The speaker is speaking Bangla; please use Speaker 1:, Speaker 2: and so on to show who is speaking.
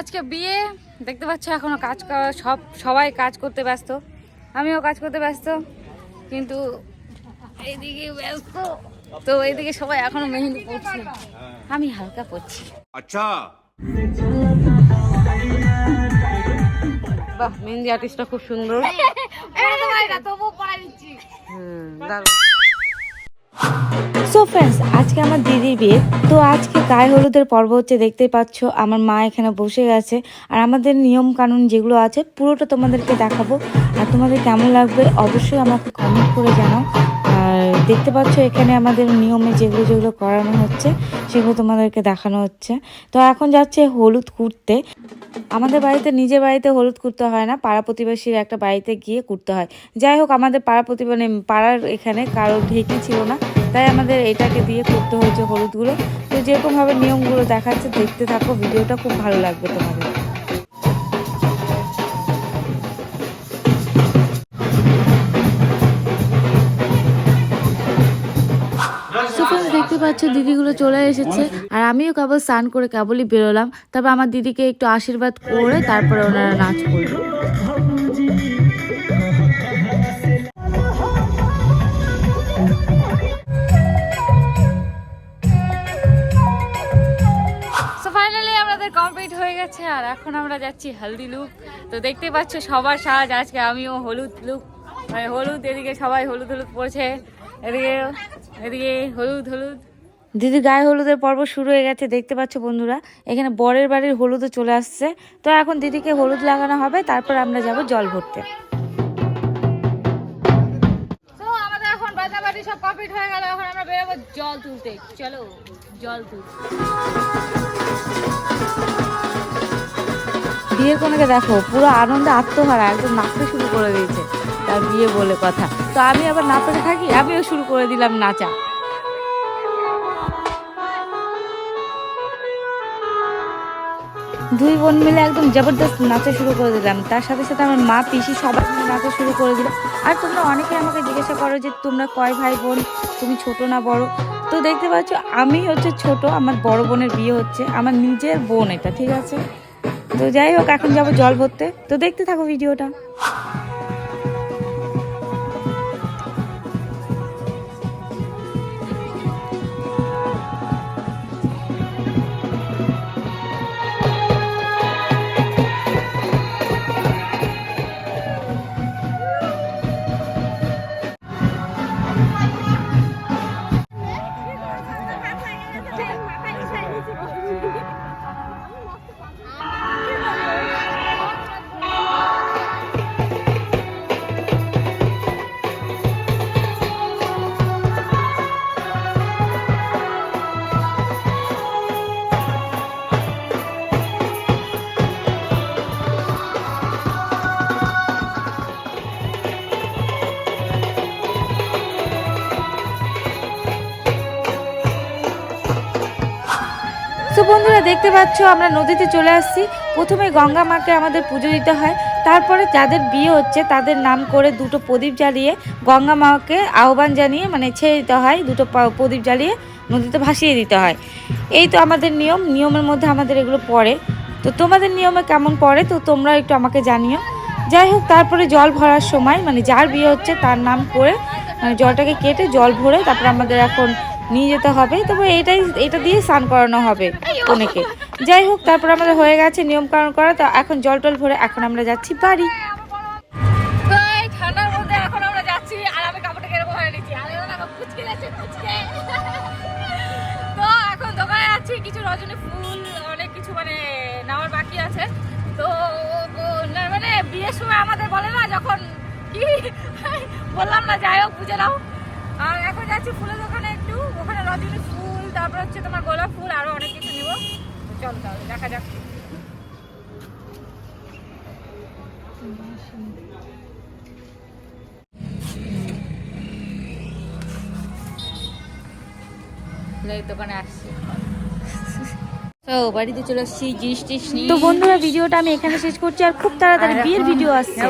Speaker 1: আজকে বিয়ে, দেখতে পাচ্ছ এখনও কাজ সব, সবাই কাজ করতে ব্যস্ত। আমিও কাজ করতে ব্যস্ত, কিন্তু এইদিকে ব্যস্ত। তো এইদিকে সবাই এখনও মেহেন্দি করছে আমি হালকা করছি
Speaker 2: আচ্ছা।
Speaker 3: বাহ মেহেন্দি আর্টিস্টটা খুব সুন্দর। হুম দারুণ।
Speaker 4: সো ফ্রেন্ডস আজকে আমার দিদির বিয়ে। তো আজকে গায়ে হলুদের পর্ব হচ্ছে দেখতেই পাচ্ছ আমার মা এখানে বসে গেছে। আর আমাদের নিয়ম কানুন যেগুলো আছে পুরোটা তোমাদেরকে দেখাবো। আর তোমাদের কেমন লাগবে অবশ্যই আমাকে কমেন্ট করে জানাও। আর দেখতে পাচ্ছ, এখানে আমাদের নিয়মে যেগুলো যেগুলো করানো হচ্ছে, সেগুলো তোমাদেরকে দেখানো হচ্ছে। তো এখন যাচ্ছে হলুদ কুড়তে আমাদের বাড়িতে, নিজের বাড়িতে হলুদ করতে হয় না, পাড়া প্রতিবেশীর একটা বাড়িতে গিয়ে করতে হয়। যাই হোক, আমাদের পাড়া প্রতি মানে পাড়ার এখানে কারোর ঢেকি ছিল না, তাই আমাদের এটাকে দিয়ে করতে হয়েছে হলুদগুলো। তো যেরকমভাবে নিয়মগুলো দেখাচ্ছে, দেখতে থাকো, ভিডিওটা খুব ভালো লাগবে তোমাদের। দেখতে পাচ্ছ, দিদিগুলো চলে এসেছে। আর আমিও কেবল স্নান করে কেবলই বেরোলাম। তারপর আমার দিদিকে একটু আশীর্বাদ করে তারপরে ওনারা নাচ করল
Speaker 1: কমপ্লিট হয়ে গেছে, আর এখন আমরা যাচ্ছি হলদি লুক তো দেখতে পাচ্ছ, সবার সাজ, আজকে আমিও হলুদ লুক মানে হলুদ, এদিকে সবাই হলুদ হলুদ পড়ছে এদিকে এদিকে হলুদ হলুদ।
Speaker 4: দিদির গায়ে হলুদের পর্ব শুরু হয়ে গেছে দেখতে পাচ্ছ বন্ধুরা। এখানে বরের বাড়ির হলুদও চলে আসছে। তো এখন দিদিকে হলুদ লাগানো হবে তারপর আমরা যাব জল ভরতে।
Speaker 1: সব কমপ্লিট হয়ে গেল এখন আমরা বেরোবো জল তুলতে। চলো জল তুলতে
Speaker 4: বিয়ের কোনাকে দেখো পুরো আনন্দে আত্মহারা একদম নাচতে শুরু করে দিয়েছে। তার বিয়ে বলে কথা। তো আমি আবার না থাকি, আমিও শুরু করে দিলাম নাচা। দুই বোন মিলে একদম জবরদস্ত নাচা শুরু করে দিলাম। তার সাথে সাথে আমার মা, পিসি সবাই মিলে নাচা শুরু করে দিল। আর তোমরা অনেকে আমাকে জিজ্ঞাসা করো যে, তোমরা কয় ভাই বোন? তুমি ছোট না বড়? তো দেখতে পাচ্ছ, আমি হচ্ছে ছোট, আমার বড় বোনের বিয়ে হচ্ছে, আমার নিজের বোন এটা, ঠিক আছে? তো যাই হোক, এখন যাব জল ভরতে। তো দেখতে থাকো ভিডিওটা। তো বন্ধুরা দেখতে পাচ্ছ, আমরা নদীতে চলে আসছি। প্রথমে গঙ্গা মাকে আমাদের পুজো দিতে হয়। তারপরে যাদের বিয়ে হচ্ছে, তাদের নাম করে দুটো প্রদীপ জ্বালিয়ে গঙ্গা মাকে আহ্বান জানিয়ে মানে ছেড়ে দিতে হয়, দুটো প্রদীপ জ্বালিয়ে নদীতে ভাসিয়ে দিতে হয়। এই তো আমাদের নিয়ম, নিয়মের মধ্যে আমাদের এগুলো পড়ে। তো তোমাদের নিয়মে কেমন পড়ে? তো তোমরা একটু আমাকে জানিও। যাই হোক, তারপরে জল ভরার সময় মানে যার বিয়ে হচ্ছে, তার নাম করে মানে জলটাকে কেটে জল ভরে, তারপরে আমাদের এখন নিয়ে যেতে হবে, তবে এটাই, এটা দিয়ে স্নান করানো হবে অনেকে যাই হোক, তারপর আমাদের হয়ে গেছে নিয়ম কানুন করা, তো এখন জল টল ভরে এখন আমরা যাচ্ছি বাড়ি।
Speaker 1: ঠান্ডার মধ্যে এখন আমরা যাচ্ছি, আর আমি এখন দোকানে কিছু রজনী ফুল, অনেক কিছু মানে নেওয়ার বাকি আছে। তো মানে বিয়ের সময় আমাদের বলে না, যখন কি? বললাম না, যাই হোক বুঝে নাও। যাচ্ছি ফুলের দোকানে একটু। ওখানে রজনী ফুল তারপর হচ্ছে তোমার গোলাপ ফুল আরও অনেক কিছু নিবো। চলো তাহলে দেখা যাক। ফুলের দোকানে আসছি। তো বাড়িতে চলে আসছি জিনিস টিস
Speaker 4: তো বন্ধুরা ভিডিওটা আমি এখানে শেষ করছি আর খুব তাড়াতাড়ি বিয়ের ভিডিও আসছে।